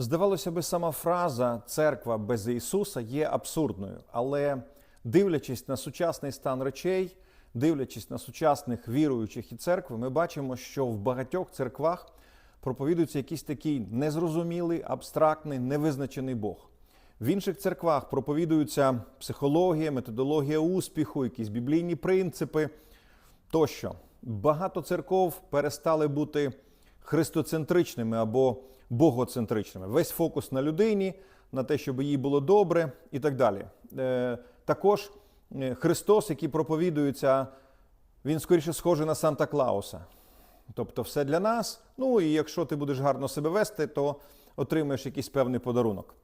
Здавалося би, сама фраза церква без Ісуса є абсурдною, але дивлячись на сучасний стан речей, дивлячись на сучасних віруючих і церкви, ми бачимо, що в багатьох церквах проповідується якийсь такий незрозумілий, абстрактний, невизначений Бог. В інших церквах проповідується психологія, методологія успіху, якісь біблійні принципи тощо. Багато церков перестали бути христоцентричними або богоцентричними. Весь фокус на людині, на те, щоб їй було добре і так далі. Е, також е, Христос, який проповідується, він скоріше схожий на Санта Клауса. Тобто, все для нас. Ну і якщо ти будеш гарно себе вести, то отримаєш якийсь певний подарунок.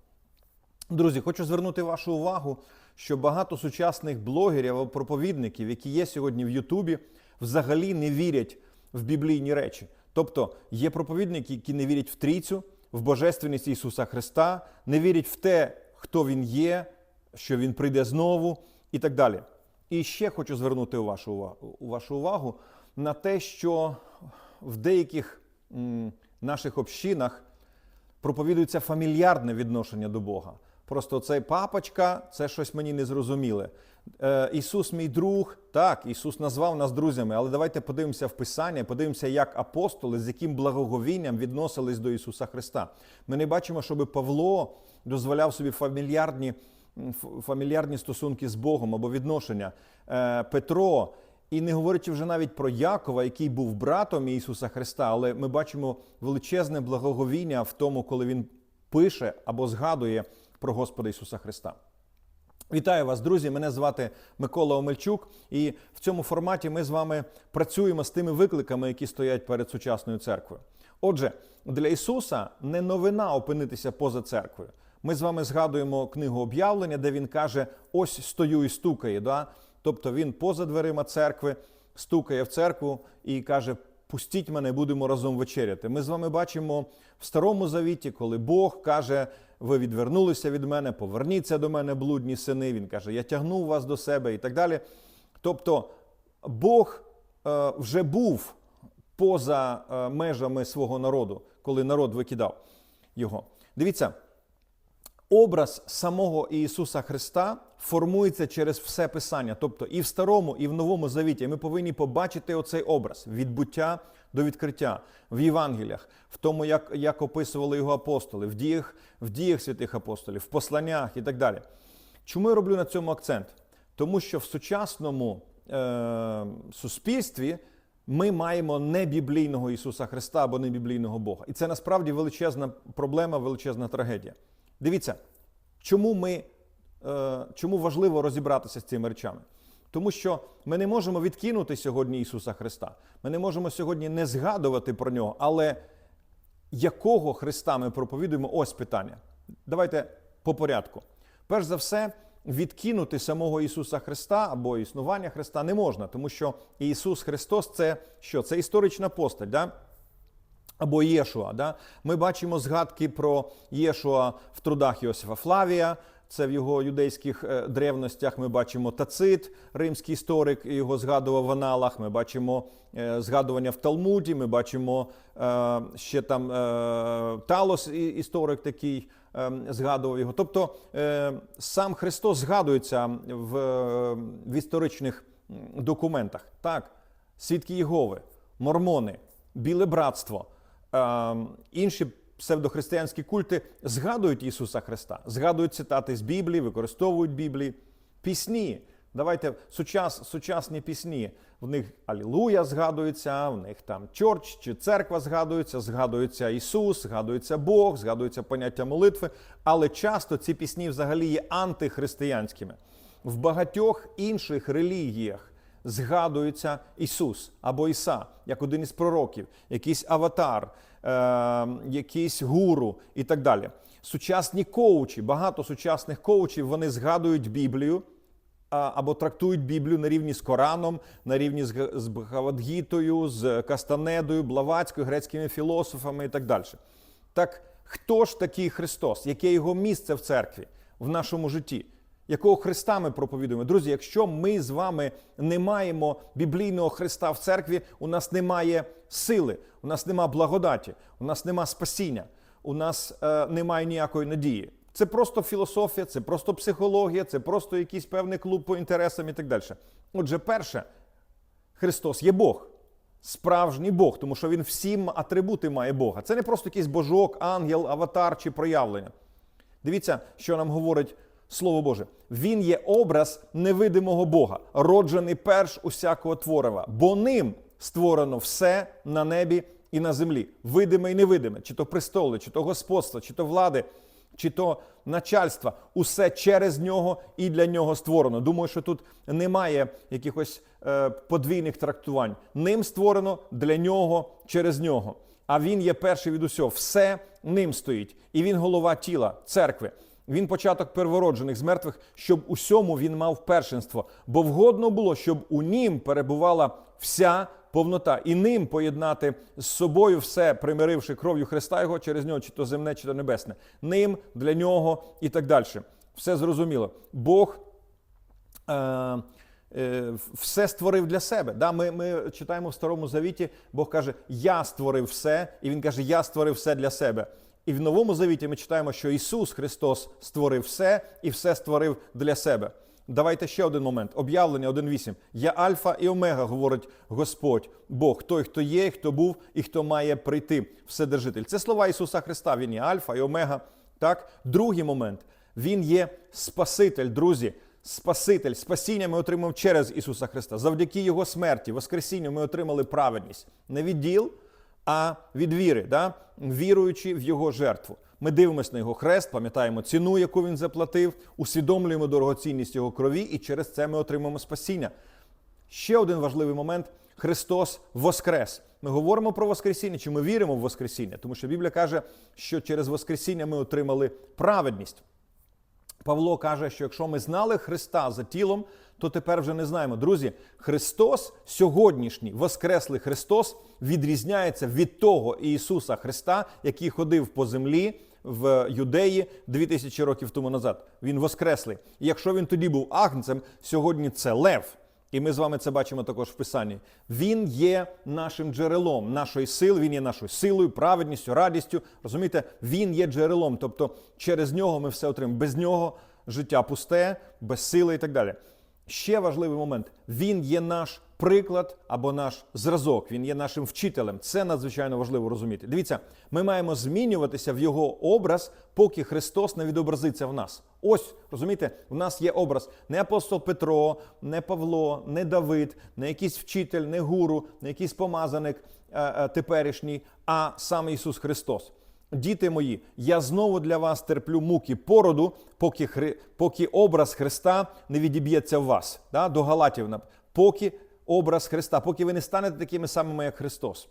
Друзі, хочу звернути вашу увагу, що багато сучасних блогерів або проповідників, які є сьогодні в Ютубі, взагалі не вірять в біблійні речі. Тобто є проповідники, які не вірять в трійцю, в божественність Ісуса Христа, не вірять в те, хто Він є, що Він прийде знову і так далі. І ще хочу звернути вашу вашу увагу на те, що в деяких наших общинах проповідується фамільярне відношення до Бога. Просто цей папочка, це щось мені незрозуміле. Е, Ісус, мій друг, так, Ісус назвав нас друзями, але давайте подивимося в Писання, подивимося, як апостоли, з яким благоговінням відносились до Ісуса Христа. Ми не бачимо, щоб Павло дозволяв собі фамільярні, фамільярні стосунки з Богом або відношення. Е, Петро, і не говорячи вже навіть про Якова, який був братом Ісуса Христа, але ми бачимо величезне благоговіння в тому, коли він пише або згадує про Господа Ісуса Христа. Вітаю вас, друзі! Мене звати Микола Омельчук, і в цьому форматі ми з вами працюємо з тими викликами, які стоять перед сучасною церквою. Отже, для Ісуса не новина опинитися поза церквою. Ми з вами згадуємо книгу об'явлення, де він каже: ось стою і стукає. Да? Тобто він поза дверима церкви стукає в церкву і каже: Пустіть мене, будемо разом вечеряти. Ми з вами бачимо в старому завіті, коли Бог каже: ви відвернулися від мене, поверніться до мене, блудні сини. Він каже: Я тягнув вас до себе і так далі. Тобто Бог е, вже був поза е, межами свого народу, коли народ викидав його. Дивіться, образ самого Ісуса Христа формується через все Писання, тобто і в Старому, і в Новому Завіті. Ми повинні побачити оцей образ від буття до відкриття в Євангеліях, в тому, як, як описували його апостоли, в діях, в діях святих апостолів, в посланнях і так далі. Чому я роблю на цьому акцент? Тому що в сучасному е, суспільстві ми маємо не біблійного Ісуса Христа або не біблійного Бога. І це насправді величезна проблема, величезна трагедія. Дивіться, чому ми, е, чому важливо розібратися з цими речами? Тому що ми не можемо відкинути сьогодні Ісуса Христа. Ми не можемо сьогодні не згадувати про нього. Але якого Христа ми проповідуємо? Ось питання. Давайте по порядку. Перш за все, відкинути самого Ісуса Христа або існування Христа не можна, тому що Ісус Христос це що? Це історична постать. Да? Або Єшуа. Да? Ми бачимо згадки про Єшуа в трудах Йосифа Флавія. Це в його юдейських е, древностях. Ми бачимо Тацит, римський історик, його згадував в аналах. Ми бачимо е, згадування в Талмуді. Ми бачимо е, ще там Талос, історик такий, згадував його. Тобто сам Христос згадується в, в історичних документах. Так, свідки Єгови, мормони, біле братство, інші псевдохристиянські культи згадують Ісуса Христа, згадують цитати з Біблії, використовують Біблії, пісні. Давайте сучас, сучасні пісні. В них Алілуя згадується, в них там чорч чи церква згадується, згадується Ісус, згадується Бог, згадується поняття молитви. Але часто ці пісні взагалі є антихристиянськими. В багатьох інших релігіях згадується Ісус або Іса, як один із пророків, якийсь аватар, е, якийсь гуру і так далі. Сучасні коучі, багато сучасних коучів вони згадують Біблію або трактують Біблію на рівні з Кораном, на рівні з, Г- з Бхагавадгітою, з Кастанедою, Блаватською, грецькими філософами і так далі. Так хто ж такий Христос? Яке його місце в церкві, в нашому житті? Якого Христа ми проповідуємо? Друзі, якщо ми з вами не маємо біблійного Христа в церкві, у нас немає сили, у нас нема благодаті, у нас нема спасіння. у нас е, немає ніякої надії. Це просто філософія, це просто психологія, це просто якийсь певний клуб по інтересам і так далі. Отже, перше, Христос є Бог, справжній Бог, тому що Він всі атрибути має Бога. Це не просто якийсь божок, ангел, аватар чи проявлення. Дивіться, що нам говорить Слово Боже. Він є образ невидимого Бога, роджений перш усякого творива, бо ним створено все на небі і на землі, видиме і невидиме, чи то престоли, чи то господство, чи то влади, чи то начальства. Усе через нього і для нього створено. Думаю, що тут немає якихось е, подвійних трактувань. Ним створено для нього, через нього. А він є перший від усього. Все ним стоїть. І він голова тіла, церкви. Він початок первороджених з мертвих, щоб усьому він мав першинство. Бо вгодно було, щоб у нім перебувала вся повнота, і ним поєднати з собою все, примиривши кров'ю Христа Його через нього, чи то земне, чи то небесне. Ним, для нього і так далі. Все зрозуміло. Бог. Е- е, все створив для себе. Да, ми, ми читаємо в Старому Завіті, Бог каже, я створив все, і Він каже, я створив все для себе. І в Новому Завіті ми читаємо, що Ісус Христос створив все і все створив для себе. Давайте ще один момент. Об'явлення 1.8. Я Альфа і Омега, говорить Господь, Бог, той, хто є, хто був і хто має прийти, Вседержитель. Це слова Ісуса Христа. Він є Альфа і Омега. Так? Другий момент. Він є Спаситель, друзі. Спаситель, спасіння ми отримав через Ісуса Христа. Завдяки Його смерті, Воскресінню ми отримали праведність. Не від діл, а від віри, да? віруючи в Його жертву. Ми дивимося на його хрест, пам'ятаємо ціну, яку він заплатив, усвідомлюємо дорогоцінність його крові, і через це ми отримаємо спасіння. Ще один важливий момент: Христос Воскрес. Ми говоримо про Воскресіння, чи ми віримо в Воскресіння, тому що Біблія каже, що через Воскресіння ми отримали праведність. Павло каже, що якщо ми знали Христа за тілом, то тепер вже не знаємо. Друзі, Христос, сьогоднішній Воскреслий Христос, відрізняється від того Ісуса Христа, який ходив по землі в Юдеї 2000 років тому назад. Він Воскреслий. І якщо він тоді був агнцем, сьогодні це Лев. І ми з вами це бачимо також в Писанні. Він є нашим джерелом нашої сили, він є нашою силою, праведністю, радістю. Розумієте, він є джерелом. Тобто через нього ми все отримаємо. Без нього життя пусте, без сили і так далі. Ще важливий момент: він є наш приклад або наш зразок, він є нашим вчителем. Це надзвичайно важливо розуміти. Дивіться, ми маємо змінюватися в його образ, поки Христос не відобразиться в нас. Ось розумієте, в нас є образ не апостол Петро, не Павло, не Давид, не якийсь вчитель, не гуру, не якийсь помазаник е, е, теперішній, а сам Ісус Христос. Діти мої, я знову для вас терплю муки породу, поки хри, поки образ Христа не відіб'ється в вас. Да? До Галатів, поки образ Христа, поки ви не станете такими самими, як Христос.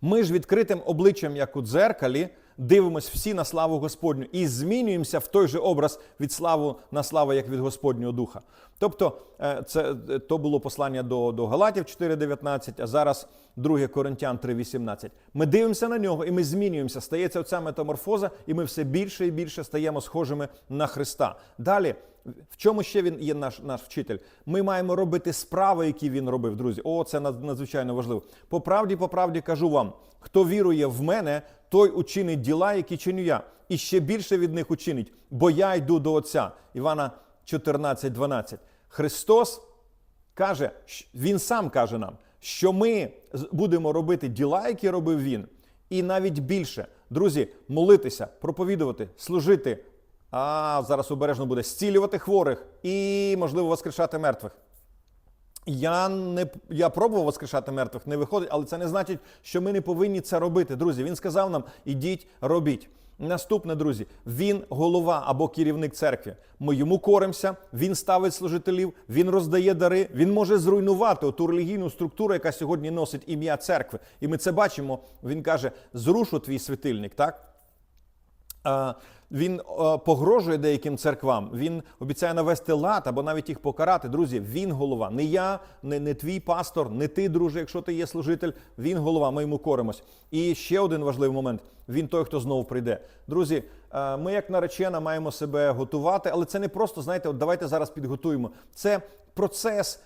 Ми ж відкритим обличчям, як у дзеркалі, дивимося всі на славу Господню і змінюємося в той же образ від славу на славу, як від Господнього Духа. Тобто, е, це е, то було послання до, до Галатів 4.19, а зараз 2 Коринтян 3.18. Ми дивимося на нього і ми змінюємося. Стається оця метаморфоза, і ми все більше і більше стаємо схожими на Христа. Далі. В чому ще він є наш наш вчитель? Ми маємо робити справи, які він робив, друзі. О, це надзвичайно важливо. По правді, по правді кажу вам: хто вірує в мене, той учинить діла, які чиню я, і ще більше від них учинить, бо я йду до Отця. Івана 14, 12. Христос каже, Він сам каже нам, що ми будемо робити діла, які робив він, і навіть більше. Друзі, молитися, проповідувати, служити. А зараз обережно буде зцілювати хворих і, можливо, воскрешати мертвих. Я не я пробував воскрешати мертвих, не виходить, але це не значить, що ми не повинні це робити. Друзі, він сказав нам: ідіть, робіть. Наступне, друзі, він голова або керівник церкви. Ми йому коримося, він ставить служителів, він роздає дари, він може зруйнувати ту релігійну структуру, яка сьогодні носить ім'я церкви. І ми це бачимо. Він каже: зрушу твій світильник, так? Е, Він е, погрожує деяким церквам. Він обіцяє навести лад або навіть їх покарати. Друзі, він голова. Не я, не, не твій пастор, не ти, друже, якщо ти є служитель. Він голова. Ми йому коримось. І ще один важливий момент: він той, хто знову прийде. Друзі, е, ми, як наречена, маємо себе готувати, але це не просто знаєте, от давайте зараз підготуємо. Це процес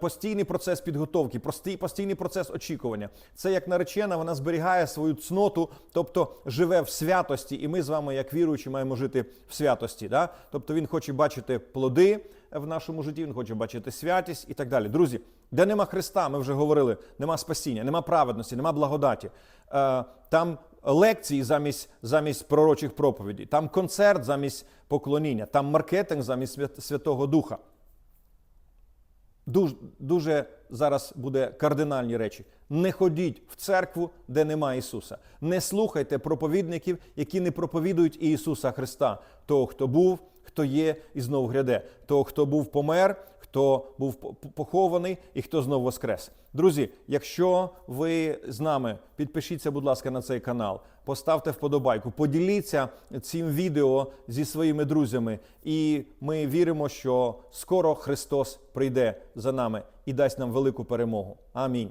постійний процес підготовки, простий, постійний процес очікування. Це як наречена, вона зберігає свою цноту, тобто живе в святості, і ми з вами, як віруючі, маємо жити в святості. Да? Тобто він хоче бачити плоди в нашому житті, він хоче бачити святість і так далі. Друзі, де нема Христа, ми вже говорили, нема спасіння, нема праведності, нема благодаті. Е, там лекції замість, замість пророчих проповідей, там концерт замість поклоніння, там маркетинг замість Свят- Святого Духа. Дуже, дуже зараз буде кардинальні речі. Не ходіть в церкву, де нема Ісуса. Не слухайте проповідників, які не проповідують Ісуса Христа, того, хто був, хто є і знов гряде, того, хто був помер, хто був похований і хто знову воскрес. Друзі, якщо ви з нами, підпишіться, будь ласка, на цей канал, поставте вподобайку, поділіться цим відео зі своїми друзями, і ми віримо, що скоро Христос прийде за нами і дасть нам велику перемогу. Амінь.